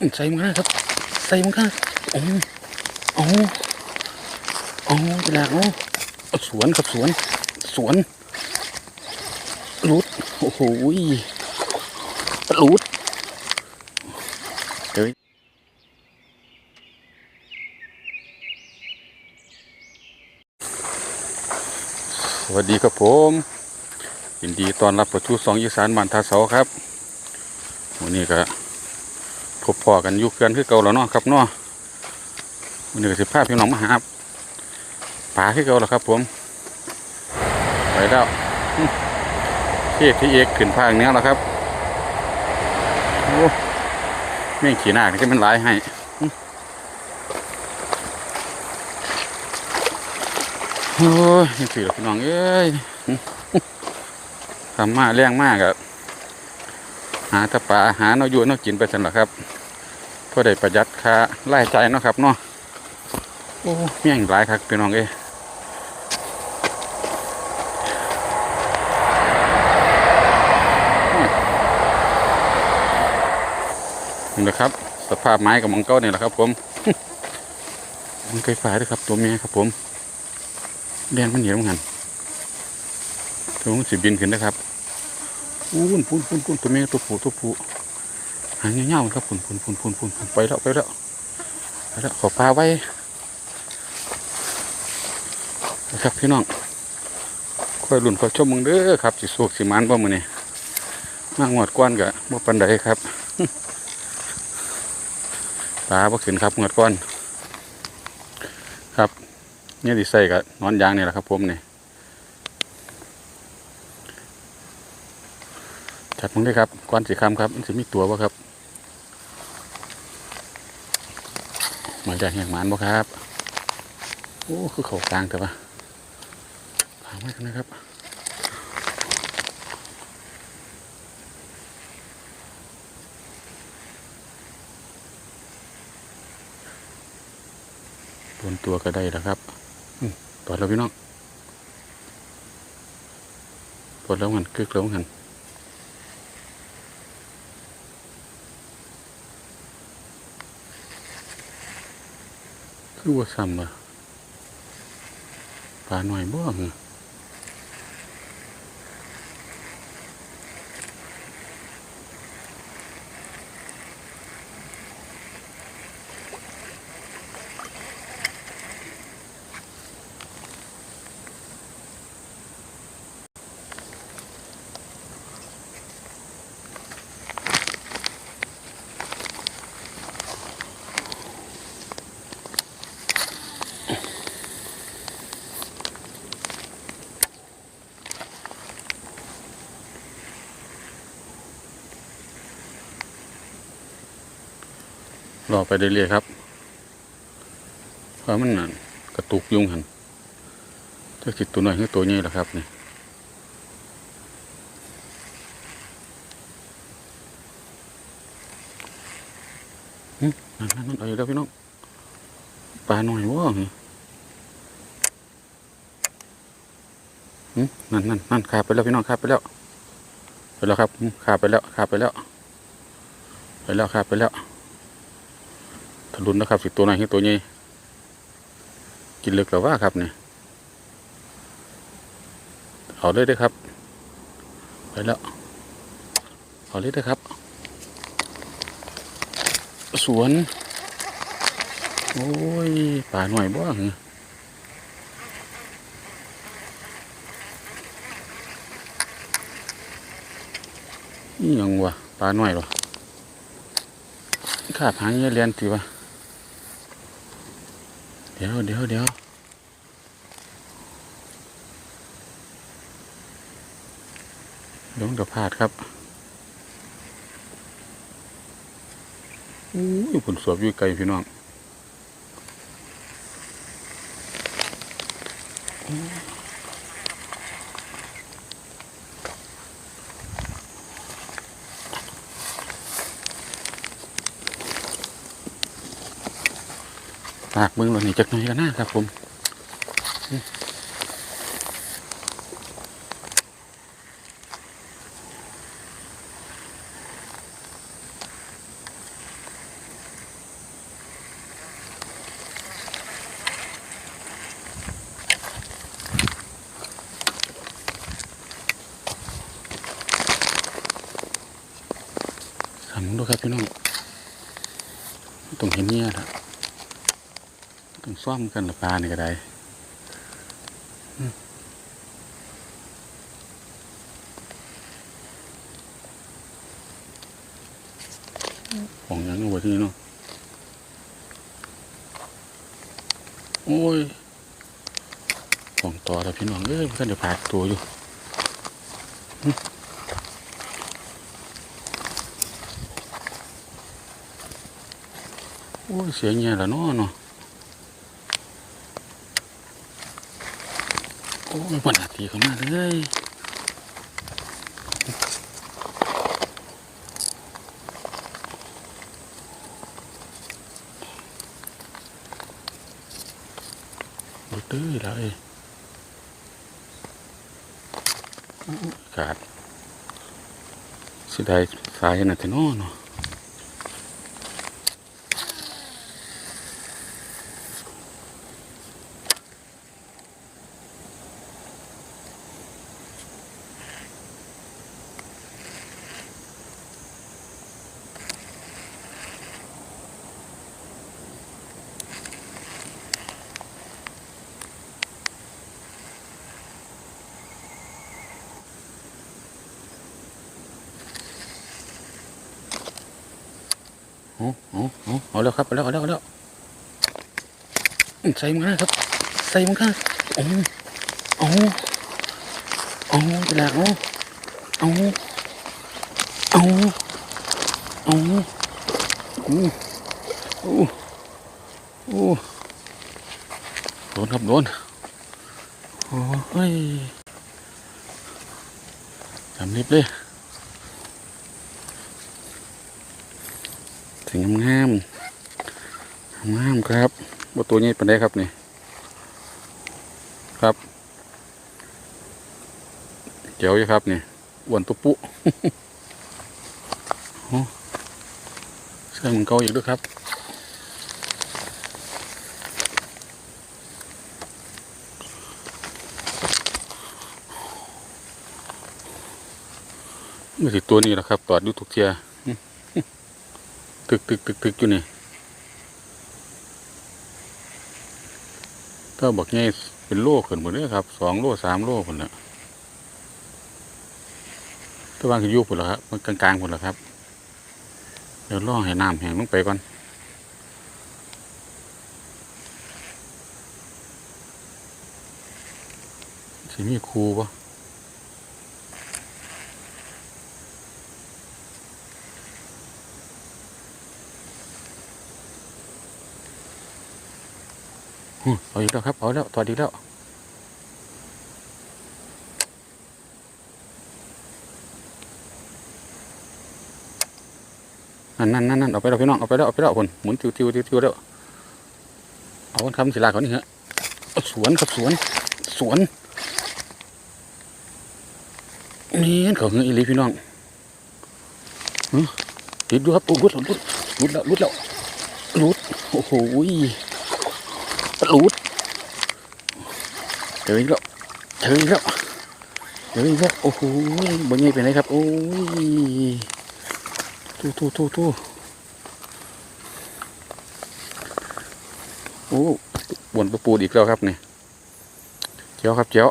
ใส่มันครับ ใส่มันครับโอ้โอ้โอ้จะหลักโอ้สวนครับสวน สวนรูดโอ้โหรูดเดี๋ยวสวัสดีครับผมยินดีต้อนรับประชุสองอีสานบ้านทาเสาครับวันนี้ก็ บพอกันอยุคเกินคือเก่าแล้วเนาะครับเนาะวันนี้ก็สิพาพี่น้องมาหาปลาคือเก่าแล้วครับ ผมไปแล้วอื้อพี่เอกพี่เอกขึ้นภาคเนี้ยแล้วครับโอ้แม่งขี่หน้านี่ก็มันหลายให้โอ้ยนี่คือพี่น้องเอ้ยทำมาแรงมากอะหาตะปาหาเนาอยู่เนากินไปสันหรอครับ เพื่อได้ประหยัดค่าไล่ใจเนาะครับเนาะโอ้แม่งหลายครับพี่น้องเอ้นี่แหละครับ สภาพไม้กับมังเก้าเนี่ยแหละครับ ผมมันเคยฝ่ายด้วยครับ ตัวเมียครับผมแดนมันเหนียวเหมือนกันตัวมันสิบินขึ้นนะครับอู้นพุ่นพุ่นพุ่นตัวเมียตัวผู้ตัวผู้ หางเงี้ยวๆครับพุ่นพุ่นพุ่นพุ่นพุ่นไปแล้วไปแล้วไปแล้วขอปลาไว้นะครับพี่น้องค่อยหลุนค่อยชมมึงเด้อครับสิสูกสิมันบ่มือนี่มางวดก้อนกะบ่ปันใดครับปลาบ่ขึ้นครับเงือดก้อน ครับเนี่ยดิใส่กับนอนยางนี่แหละครับ ผมนี่จัดมึงได้ครับก้อนสีคำครับมันจะมีตัวบ่ครับ มาจากแห่งหมันบ่ครับโอ้คือเขากลางแต่ว่าพาไม่กันนะครับโดนตัวก็ได้แล้วครับอืมปลดแล้วพี่น้องปลดแล้วหันกึกแล้วหัน คือว่าซ้ำว่ะปลาหน่อยบ่เห รอไปเรื่อยๆครับเพราะมันนั่นกระตุกยุงหันถ้าคิดตัวหน้อยคือตัวใหญ่ละครับนี่นั่นนั่นนั่นเอาอีกแล้วพี่น้องปลาหน่อยว่หึหึนั่นนั่นนั่นขาไปแล้วพี่น้องขาไปแล้วไปแล้วครับขาไปแล้วขาไปแล้ว ไปแล้วขาไปแล้ว ลุนนะครับสิตัวไหนคือตัวใหญ่กินเลึกหรือว่าครับเนี่ยเอาเลยด้อครับ ไปแล้วเอาเลยด้อครับ สวน โอ้ยป่าหน่อยบ่เหรอนี่ยังวะปลาหน่อยหรอข้าพางเงี้ยเรียนถือวะ ดี๋ยวเดี๋ยวเดี๋ยวเดี๋ยวมันจะพาดครับอู้ยผลสวบอยู่ไกลพี่น้อง ปากมึงเราหนีจากไหนกันนะครับผม อ หันดูครับพี่น้องต้องเห็นเนี่ยละ ต้องซ่อมกันละปลานี่ก็ได้ของยังเอาไว้ที่นี่เนาะโอ้ยของต่อแล้วพี่น้องเอ้ยท่านเดี๋ยวพาตัวอยู่โอ้ยเสียงเงี้ยละเนาะเนาะ โอ้ยปัญหาทีเข้ามาเลยรถเด้อแล้วเอ้ยขาดสิได้สายน่ะแต่เนาะเนาะ เอาเอาเอาเอาแล้วครับเอาแล้วเอาแล้วเอาแล้วใส่มันครับ ใส่มันครับเอาเอาเอาไปแล้วเอาเอาเอาเอาอู้อู้อู้โดนครับโดนโอ้ยทำลิบเลย ถึงงามงามครับว่าตัวนี้เป็นได้ครับนี่ครับเจ๋วอยู่ครับนี่อ้วนตุ๊ปุโอ้เสื้อมันเก่าอีกด้วยครับนี่สิตัวนี้แหละครับตอดอยู่ทุกเทีย ตึกตึกตึกตึกอยู่นี่ถ้าบอกง่ายเป็นโลขึ้นหมดเลยครับสองโลสามโลคนละถ้าวางคือยุบหมดแล้วครับมันกลางๆหมดแล้วครับ เดี๋ยวล่อให้น้ำแห้งลงไปก่อนสิมีครูปะ เอาอีกแล้วครับ เอาแล้วถอดอีกแล้วนั่นนั่นนั่นเอาไปแล้วพี่น้อง เอาไปแล้ว เอาไปแล้วคนหมุนติวติวติวติวแล้ว เอาคำศิลาเขานี่ฮะสวนครับสวน สวน นี่เขาเงยอีลีพี่น้องหึติดดูครับโอ้รุดรุดรุดแล้วรุดแล้วรุด โอ้โห รุดเจออีกแล้วเจออีกแล้วเจออีกแล้วโอ้โหบนนี้เป็นไรครับ โอ้ยทูทูทูทูโอ้บนประปูดอีกแล้วครับนี่เจ้าครับเจ้า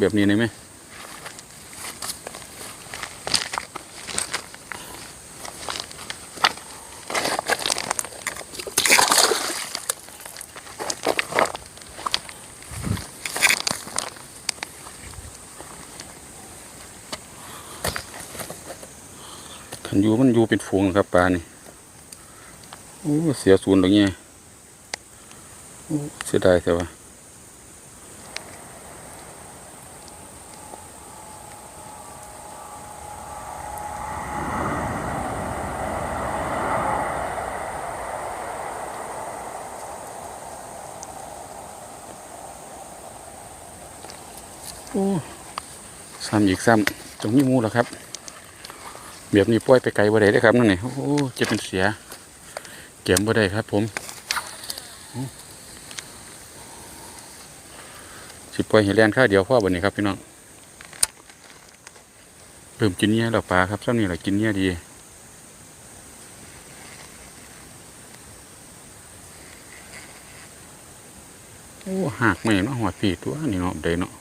แบบนี้ได้ไหม ขันยูมันอยู่เป็นฝูงครับปลานี่โอ้เสียศูนย์ตรงนี้โอ้เสียดายแต่ว่าโอ้ซ้ำอีกซ้ำตรงนี้มูแล้วครับ แบบนี้ปล่อยไปไกลบ่ได้เด้อครับนั่นนี่โอ้จะเป็นเสียเก็บบ่ได้ครับ ผมสิปล่อยให้แลนข้าเดียวพ่อบ่นี่ครับพี่น้องเริ่มกินเนี้ยแล้วปลาครับซ้ำนี่แหละกินเนี้ยดีโอ้หักไม่เนาะหัวปีตัวนี่เนาะเดยเนาะ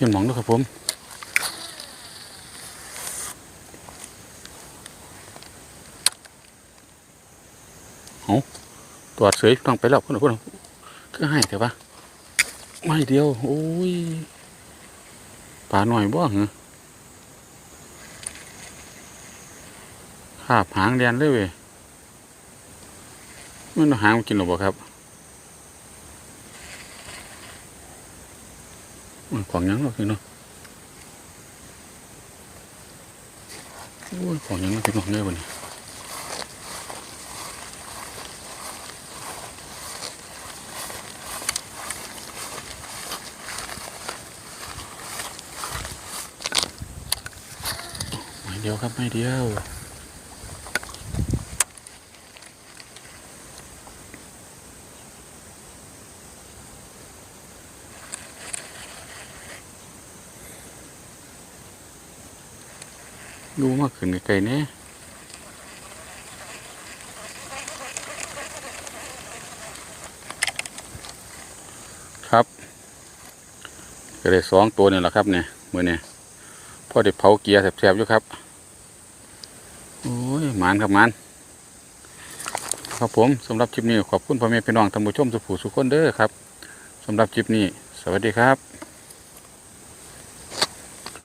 พียนหมองด้วยครับผมเอาตรวจเสยต้องไปแล้วพุ่นน่ะพุ่นน่ะคือให้แต่ว่าไม่เดียว โอ้ยปลาหน่อยบ่เหรอขาบหางเรียนเลยเว้ยมันเอาหางกินหรือบ่าครับมัน ของยังหรอกพี่เนาะโอ้ยของยังมันเป็นของเงี้ยบ่นี่เดียวครับไม่เดียว ดูมากขึ้นไกลๆเนี่ยครับก็ได้สองตัวนี่แหละครับเนี่ยมือเนี่ยพ่อได้เผาเกียร์แสบๆอยู่ครับโอ้ยหมานครับหมานครับผมสำหรับคลิปนี้ขอบคุณพ่อแม่พี่น้องท่านผู้ชมสุภูสุขคนเด้อครับสำหรับคลิปนี้ สวัสดีครับ